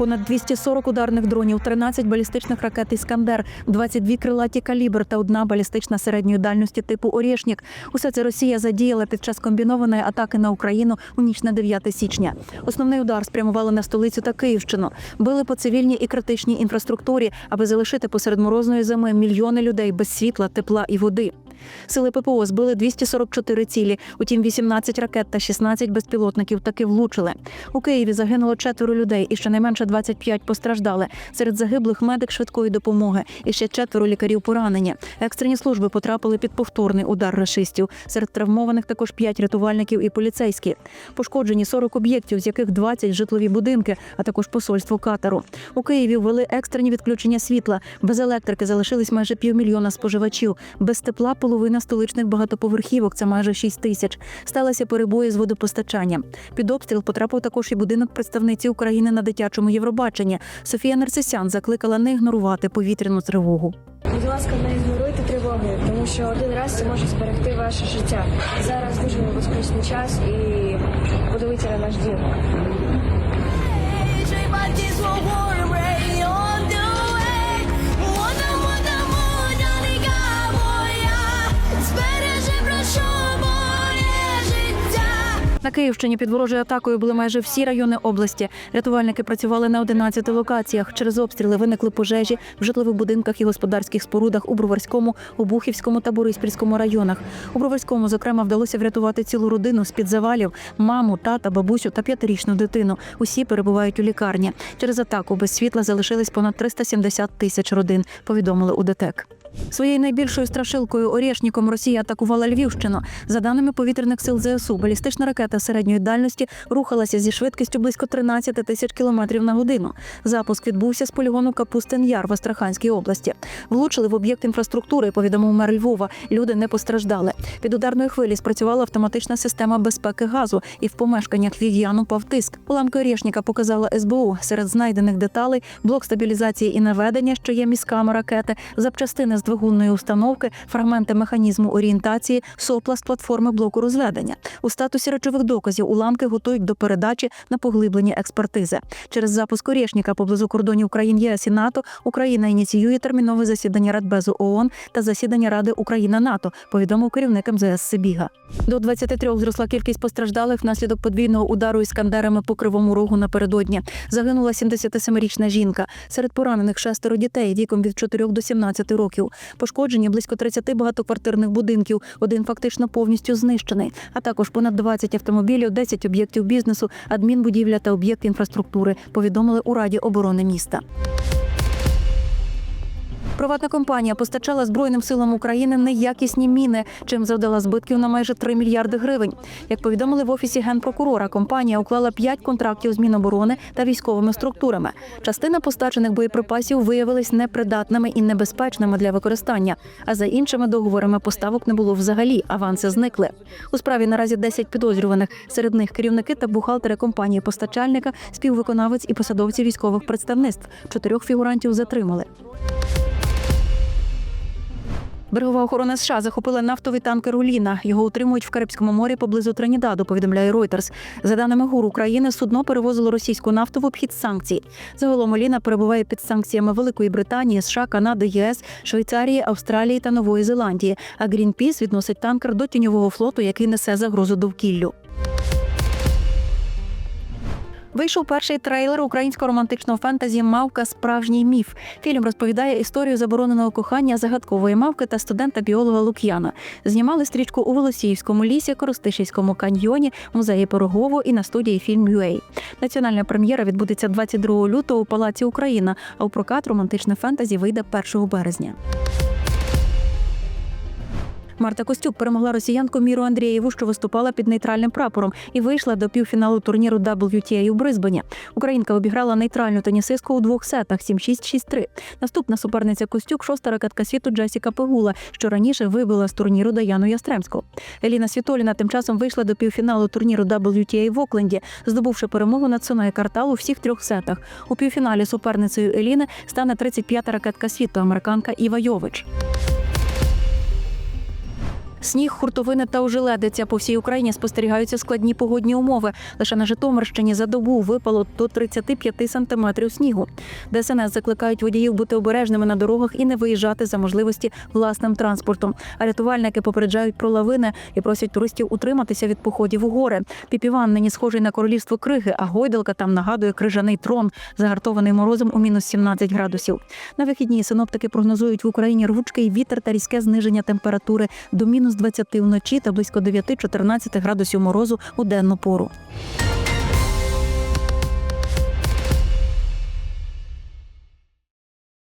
понад 240 ударних дронів, 13 балістичних ракет «Іскандер», 22 крилаті калібр та одна балістична середньої дальності типу «Орєшнік». Усе це Росія задіяла під час комбінованої атаки на Україну у ніч на 9 січня. Основний удар спрямували на столицю та Київщину. Били по цивільній і критичній інфраструктурі, аби залишити посеред морозної зими мільйони людей без світла, тепла і води. Сили ППО збили 244 цілі. Утім, 18 ракет та 16 безпілотників таки влучили. У Києві загинуло четверо людей, і щонайменше 25 постраждали. Серед загиблих медик швидкої допомоги. І ще четверо лікарів поранені. Екстрені служби потрапили під повторний удар рашистів. Серед травмованих також 5 рятувальників і поліцейські. Пошкоджені 40 об'єктів, з яких 20 – житлові будинки, а також посольство Катару. У Києві ввели екстрені відключення світла. Без електрики залишились майже півмільйона споживачів. Без тепла половина столичних багатоповерхівок це майже 6 тисяч. Сталися перебої з водопостачанням. Під обстріл потрапив також і будинок представниці України на дитячому Євробаченні. Софія Нерсесян закликала не ігнорувати повітряну тривогу. Будь ласка, не ігноруйте тривоги, тому що один раз це може зберегти ваше життя. Зараз дуже небезпечний час і подивіться на наш дім. Київщині під ворожою атакою були майже всі райони області. Рятувальники працювали на 11 локаціях. Через обстріли виникли пожежі в житлових будинках і господарських спорудах у Броварському, Обухівському та Бориспільському районах. У Броварському, зокрема, вдалося врятувати цілу родину з під завалів: маму, тата, бабусю та п'ятирічну дитину. Усі перебувають у лікарні. Через атаку без світла залишились понад 370 тисяч родин. Повідомили у ДТЕК. Своєю найбільшою страшилкою Орєшніком Росія атакувала Львівщину. За даними повітряних сил ЗСУ, балістична ракета середньої дальності рухалася зі швидкістю близько 13 тисяч кілометрів на годину. Запуск відбувся з полігону Капустин Яр в Астраханській області. Влучили в об'єкт інфраструктури. Повідомив мер Львова. Люди не постраждали. Під ударної хвилі спрацювала автоматична система безпеки газу, і в помешканнях львів'ян упав тиск. Уламки Орєшніка показала СБУ. Серед знайдених деталей блок стабілізації і наведення, що є місками ракети, запчастини з двигунної установки, фрагменти механізму орієнтації, сопла з платформи блоку розведення. У статусі речових доказів уламки готують до передачі на поглиблені експертизи. Через запуск Орєшніка поблизу кордонів країн ЄС і НАТО Україна ініціює термінове засідання Радбезу ООН та засідання Ради Україна НАТО. Повідомив керівник МЗС Сибіга. До 23 зросла кількість постраждалих внаслідок подвійного удару іскандерами по кривому рогу напередодні. Загинула 77-річна жінка. Серед поранених шестеро дітей віком від 4 до 17 років. Пошкоджені близько 30 багатоквартирних будинків. Один фактично повністю знищений. А також понад 20 автомобілів, 10 об'єктів бізнесу, адмінбудівля та об'єкт інфраструктури. Повідомили у Раді оборони міста. Приватна компанія постачала Збройним силам України неякісні міни, чим завдала збитків на майже 3 мільярди гривень. Як повідомили в офісі генпрокурора, компанія уклала 5 контрактів з Міноборони та військовими структурами. Частина постачених боєприпасів виявилась непридатними і небезпечними для використання. А за іншими договорами поставок не було взагалі. Аванси зникли. У справі наразі 10 підозрюваних. Серед них керівники та бухгалтери компанії постачальника, співвиконавець і посадовці військових представництв. Чотирьох фігурантів затримали. Берегова охорона США захопила нафтовий танкер Уліна. Його утримують в Карибському морі поблизу Тринідаду, повідомляє Reuters. За даними ГУР України, судно перевозило російську нафту в обхід санкцій. Загалом Уліна перебуває під санкціями Великої Британії, США, Канади, ЄС, Швейцарії, Австралії та Нової Зеландії. А Грінпіс відносить танкер до тіньового флоту, який несе загрозу довкіллю. Вийшов перший трейлер українського романтичного фентезі Мавка Справжній міф. Фільм розповідає історію забороненого кохання загадкової мавки та студента-біолога Лук'яна. Знімали стрічку у Волосіївському лісі, Коростишівському каньйоні, музеї Пирогово і на студії фільм UA. Національна прем'єра відбудеться 22 лютого у Палаці Україна. А у прокат романтичне фентезі вийде 1 березня. Марта Костюк перемогла росіянку Міру Андрієву, що виступала під нейтральним прапором, і вийшла до півфіналу турніру WTA у Брисбені. Українка обіграла нейтральну тенісистку у двох сетах 7-6, 6-3. Наступна суперниця Костюк шоста ракетка світу Джесіка Пегула, що раніше вибила з турніру Даяну Ястремську. Еліна Світоліна тим часом вийшла до півфіналу турніру WTA в Окленді, здобувши перемогу над Соною Картал у всіх трьох сетах. У півфіналі суперницею Еліни стане 35-та ракетка світу, американка Іва Йович. Сніг, хуртовини та ожеледиця по всій Україні спостерігаються складні погодні умови. Лише на Житомирщині за добу випало до 35 сантиметрів снігу. ДСНС закликають водіїв бути обережними на дорогах і не виїжджати за можливості власним транспортом. А рятувальники попереджають про лавини і просять туристів утриматися від походів у гори. Піпіван нині схожий на королівство криги, а гойдалка там нагадує крижаний трон, загартований морозом у мінус 17 градусів. На вихідні синоптики прогнозують в Україні рвучкий вітер та різке зниження температури до мінус 20 вночі та близько 9-14 градусів морозу у денну пору.